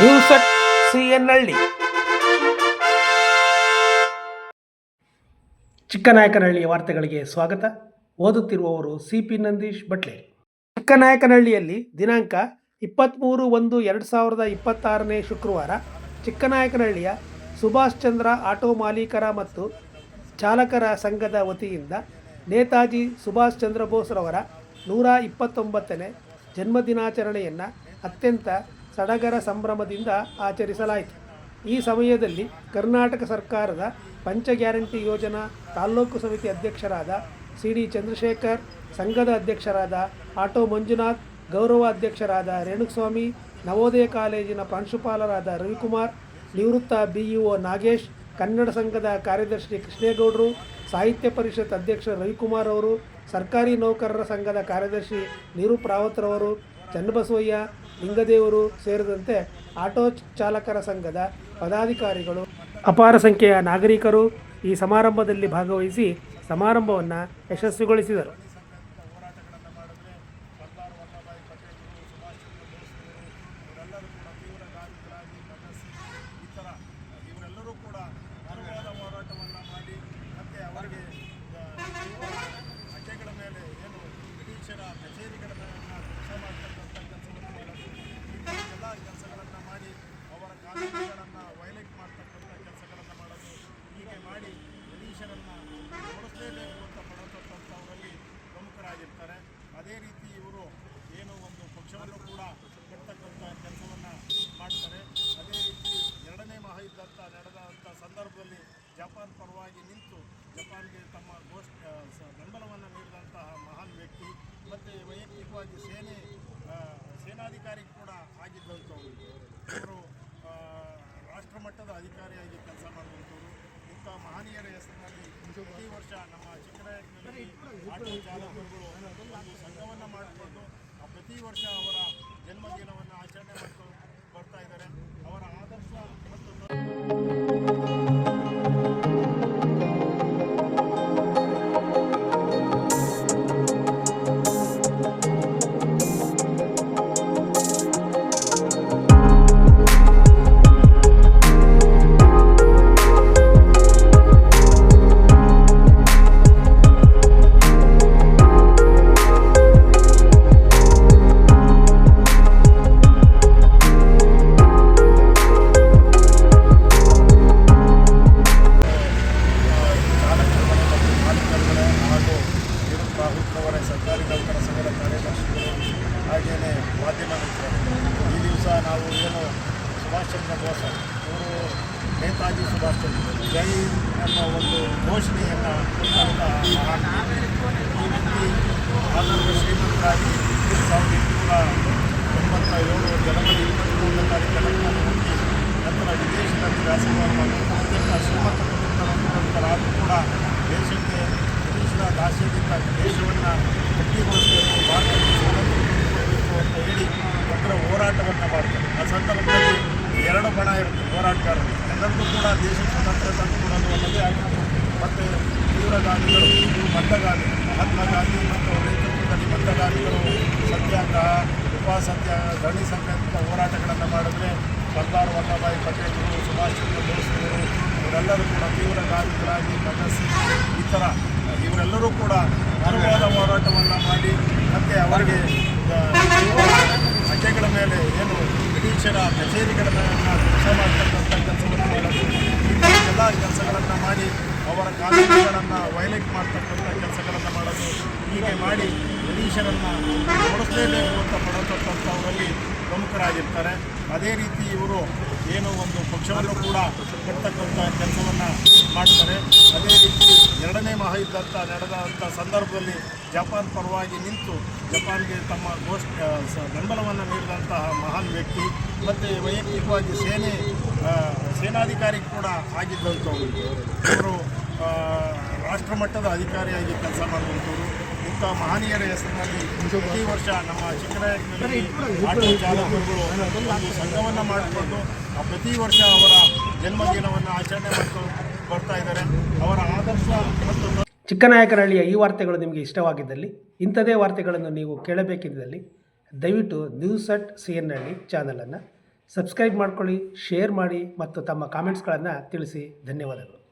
News at C N ಹಳ್ಳಿ ಚಿಕ್ಕನಾಯಕನಹಳ್ಳಿಯ ವಾರ್ತೆಗಳಿಗೆ ಸ್ವಾಗತ. ಓದುತ್ತಿರುವವರು ಸಿ ಪಿ ನಂದೀಶ್ ಬಟ್ಲೆ. ಚಿಕ್ಕನಾಯಕನಹಳ್ಳಿಯಲ್ಲಿ ದಿನಾಂಕ ಇಪ್ಪತ್ತ್ಮೂರು ಒಂದು ಎರಡು ಸಾವಿರದ ಇಪ್ಪತ್ತಾರನೇ ಶುಕ್ರವಾರ ಚಿಕ್ಕನಾಯಕನಹಳ್ಳಿಯ ಸುಭಾಷ್ ಚಂದ್ರ ಆಟೋ ಮಾಲೀಕರ ಮತ್ತು ಚಾಲಕರ ಸಂಘದ ವತಿಯಿಂದ ನೇತಾಜಿ ಸುಭಾಷ್ ಚಂದ್ರ ಬೋಸ್ರವರ ನೂರ ಇಪ್ಪತ್ತೊಂಬತ್ತನೇ ಜನ್ಮದಿನಾಚರಣೆಯನ್ನು ಅತ್ಯಂತ ಸಡಗರ ಸಂಭ್ರಮದಿಂದ ಆಚರಿಸಲಾಯಿತು. ಈ ಸಮಯದಲ್ಲಿ ಕರ್ನಾಟಕ ಸರ್ಕಾರದ ಪಂಚ ಗ್ಯಾರಂಟಿ ಯೋಜನಾ ತಾಲ್ಲೂಕು ಸಮಿತಿ ಅಧ್ಯಕ್ಷರಾದ ಸಿ ಡಿ ಚಂದ್ರಶೇಖರ್, ಸಂಘದ ಅಧ್ಯಕ್ಷರಾದ ಆಟೋ ಮಂಜುನಾಥ್, ಗೌರವ ಅಧ್ಯಕ್ಷರಾದ ರೇಣುಸ್ವಾಮಿ, ನವೋದಯ ಕಾಲೇಜಿನ ಪ್ರಾಂಶುಪಾಲರಾದ ರವಿಕುಮಾರ್, ನಿವೃತ್ತ ಬಿಇಒ ನಾಗೇಶ್, ಕನ್ನಡ ಸಂಘದ ಕಾರ್ಯದರ್ಶಿ ಕೃಷ್ಣೇಗೌಡರು, ಸಾಹಿತ್ಯ ಪರಿಷತ್ ಅಧ್ಯಕ್ಷ ರವಿಕುಮಾರ್ ಅವರು, ಸರ್ಕಾರಿ ನೌಕರರ ಸಂಘದ ಕಾರ್ಯದರ್ಶಿ ನಿರುಪ್ ರಾವತ್ರವರು ಚನ್ನಬಸವಯ್ಯ, ಲಿಂಗದೇವರು ಸೇರಿದಂತೆ ಆಟೋ ಚಾಲಕರ ಸಂಘದ ಪದಾಧಿಕಾರಿಗಳು, ಅಪಾರ ಸಂಖ್ಯೆಯ ನಾಗರಿಕರು ಈ ಸಮಾರಂಭದಲ್ಲಿ ಭಾಗವಹಿಸಿ ಸಮಾರಂಭವನ್ನು ಯಶಸ್ವಿಗೊಳಿಸಿದರು. ಕಚೇರಿಗಳನ್ನು ಧ್ವಂಸ ಮಾಡ್ತಕ್ಕಂಥ ಕೆಲಸವನ್ನು ಮಾಡೋದು ಎಲ್ಲ ಕೆಲಸಗಳನ್ನು ಮಾಡಿ ಅವರ ಕಾನೂನುಗಳನ್ನು ವೈಲೇಟ್ ಮಾಡ್ತಕ್ಕಂಥ ಕೆಲಸಗಳನ್ನು ಮಾಡೋದು ಹೀಗೆ ಮಾಡಿ ಬ್ರಿಟಿಷರನ್ನು ಓಡಿಸಲೇಬೇಕು ಅಂತ ಪಡತಕ್ಕಂಥವರಲ್ಲಿ ಪ್ರಮುಖರಾಗಿರ್ತಾರೆ ಅದೇ ರೀತಿ ಇವರು ಏನು ಒಂದು ಪಕ್ಷವನ್ನು ಕೂಡ ಕಟ್ಟತಕ್ಕಂಥ ಕೆಲಸವನ್ನು ಮಾಡ್ತಾರೆ ಅದೇ ರೀತಿ ಎರಡನೇ ಮಹಾಯುದ್ಧ ನಡೆದಂಥ ಸಂದರ್ಭದಲ್ಲಿ ಜಪಾನ್ ಪರವಾಗಿ ನಿಂತು ಜಪಾನ್ಗೆ ತಮ್ಮ ಘೋಷ ಸ- ಬೆಂಬಲವನ್ನು ನೀಡಿದಂತಹ ಮಹಾನ್ ವ್ಯಕ್ತಿ ಮತ್ತು ವೈಯಕ್ತಿಕವಾಗಿ ಸೇನೆ ಆ, ಸೇನಾಧಿಕಾರಿ ಕೂಡ ಆಗಿದ್ದಂಥವ್ರು ಇವರು ಆ, ರಾಷ್ಟ್ರಮಟ್ಟದ ಅಧಿಕಾರಿಯಾಗಿ ಕೆಲಸ ಮಾಡುವಂಥವ್ರು ಇಂಥ ಹೆಸರಿನಲ್ಲಿ ಪ್ರತಿ ವರ್ಷ ನಮ್ಮ ಚಿಕ್ಕನಾಯಕನಲ್ಲಿ ಆಟೋ ಚಾಲಕರುಗಳು ಸಂಘವನ್ನು ಮಾಡಿಕೊಂಡು ಪ್ರತಿ ವರ್ಷ ಅವರ ಸುಭಾಷ್ ಚಂದ್ರ ಬೋಸ್ ಅವರು ನೇತಾಜಿ ಸುಭಾಷ್ ಚಂದ್ರ ಜೈ ಎಂಬ ಒಂದು ಘೋಷಣೆಯನ್ನು. ಈ ವ್ಯಕ್ತಿ ಆನಂದ ಶ್ರೀಮಂತರಾಗಿ ಸಾವಿರದ ಎಂಟುನೂರ ತೊಂಬತ್ತ ಏಳು ಜನವರಿ ಇಪ್ಪತ್ತ್ಮೂರನೇ ತಾರೀಕನ್ನು ಹುಟ್ಟಿ ನಂತರ ವಿದೇಶದಲ್ಲಿ ವ್ಯಾಸಂಗ ಮಾಡಿ ಅತ್ಯಂತ ಶ್ರೀಮಂತ ಕುಟುಂಬದವರಾದರೂ ಕೂಡ ದೇಶಕ್ಕೆ ದೇಶದ ದಾಸ್ಯದಿಂದ ದೇಶವನ್ನು ಕಟ್ಟಿಗೊಳಿಸಬೇಕು ಭಾರತಕ್ಕೆ ಸ್ವಾತಂತ್ರ್ಯ ಅಂತ ಹೇಳಿ ಅದರ ಹೋರಾಟವನ್ನು ಮಾಡ್ತಾರೆ ಆ ಸಂದರ್ಭದಲ್ಲಿ ಎರಡು ಬಣ ಇರುತ್ತೆ ಹೋರಾಟಗಾರರು. ಎಲ್ಲರಿಗೂ ಕೂಡ ದೇಶ ತಂದು ಕೊಡೋದು ಅನ್ನೋದೇ ಆಗಿತ್ತು ಮತ್ತು ತೀವ್ರಗಾಮಿಗಳು ಮಂದಗಾಮಿ ಮಹಾತ್ಮ ಗಾಂಧಿ ಮತ್ತು ನೇತೃತ್ವದಲ್ಲಿ ಮಂದಗಾಮಿಗಳು ಸತ್ಯಾಗ್ರಹ ಉಪವಾಸ ಸತ್ಯಾಗ್ರಹ ಧರಣಿ ಸಂಘಟಿತ ಹೋರಾಟಗಳನ್ನು ಮಾಡಿದ್ರೆ ಸರ್ದಾರ್ ವಲ್ಲಭಾಯಿ ಪಟೇಲರು ಸುಭಾಷ್ ಚಂದ್ರ ಬೋಸ್ರವರು ಇವರೆಲ್ಲರೂ ಕೂಡ ತೀವ್ರಗಾಮಿಗಳಾಗಿ ಮನಸ್ಸು ಈ ಥರ ಇವರೆಲ್ಲರೂ ಕೂಡ ಅನುವಾದ ಹೋರಾಟವನ್ನು ಮಾಡಿ ಮತ್ತು ಅವರಿಗೆ ಆ, ಅಡ್ಡೆಗಳ ಮೇಲೆ ಏನು ಬ್ರಿಟಿಷರ ಕಚೇರಿಗಳನ್ನು ಕೆಲಸ ಮಾಡ್ತಕ್ಕಂಥ ಕೆಲಸವನ್ನು ಮಾಡೋದು ಎಲ್ಲ ಕೆಲಸಗಳನ್ನು ಮಾಡಿ ಅವರ ಕಾನೂನುಗಳನ್ನು ವೈಲೇಟ್ ಮಾಡ್ತಕ್ಕಂಥ ಕೆಲಸಗಳನ್ನು ಮಾಡೋದು ಹೀಗೆ ಮಾಡಿ ಬ್ರಿಟಿಷರನ್ನು ಓಡಿಸಲೇಬೇಕು ಅಂತ ಪಡತಕ್ಕಂಥವರಲ್ಲಿ ಪ್ರಮುಖರಾಗಿರ್ತಾರೆ. ಅದೇ ರೀತಿ ಇವರು ಏನು ಒಂದು ಪಕ್ಷವನ್ನು ಕೂಡ ಕಟ್ಟತಕ್ಕಂಥ ಕೆಲಸವನ್ನು ಮಾಡ್ತಾರೆ. ಅದೇ ರೀತಿ ಎರಡನೇ ಮಹಾಯುದ್ಧ ನಡೆದಂಥ ಸಂದರ್ಭದಲ್ಲಿ ಜಪಾನ್ ಪರವಾಗಿ ನಿಂತು ಜಪಾನ್ಗೆ ತಮ್ಮ ಗೋಷ್ಠ ಬೆಂಬಲವನ್ನು ನೀಡಿದಂತಹ ಮಹಾನ್ ವ್ಯಕ್ತಿ ಮತ್ತು ವೈಯಕ್ತಿಕವಾಗಿ ಸೇನೆ ಸೇನಾಧಿಕಾರಿ ಕೂಡ ಆಗಿದ್ದಂಥವ್ರು. ಇವರು ಆ, ರಾಷ್ಟ್ರಮಟ್ಟದ ಅಧಿಕಾರಿಯಾಗಿ ಕೆಲಸ ಮಾಡುವಂಥವ್ರು, ಇಂಥ ಮಹನೀಯರ ಹೆಸರಿನಲ್ಲಿ ಪ್ರತಿ ವರ್ಷ ನಮ್ಮ ಚಿಕ್ಕನಾಯಕನಲ್ಲಿ ಆಟೋ ಚಾಲಕರುಗಳು ಒಂದು ಸಂಘವನ್ನು ಮಾಡಿಕೊಂಡು ಪ್ರತಿ ವರ್ಷ ಅವರ ಜನ್ಮದಿನವನ್ನು ಆಚರಣೆ ಮಾಡ್ಕೊಂಡು ಬರ್ತಾ ಇದ್ದಾರೆ. ಅವರ ಆದರ್ಶ ಮತ್ತು ಚಿಕ್ಕನಾಯಕನಹಳ್ಳಿಯ ಈ ವಾರ್ತೆಗಳು ನಿಮಗೆ ಇಷ್ಟವಾಗಿದ್ದಲ್ಲಿ, ಇಂಥದೇ ವಾರ್ತೆಗಳನ್ನು ನೀವು ಕೇಳಬೇಕಿದ್ದಲ್ಲಿ, ದಯವಿಟ್ಟು ನ್ಯೂಸ್ ಅಟ್ ಸಿ ಎನ್ ಹಳ್ಳಿ ಚಾನಲನ್ನು ಸಬ್ಸ್ಕ್ರೈಬ್ ಮಾಡ್ಕೊಳ್ಳಿ, ಶೇರ್ ಮಾಡಿ ಮತ್ತು ತಮ್ಮ ಕಾಮೆಂಟ್ಸ್ಗಳನ್ನು ತಿಳಿಸಿ. ಧನ್ಯವಾದಗಳು.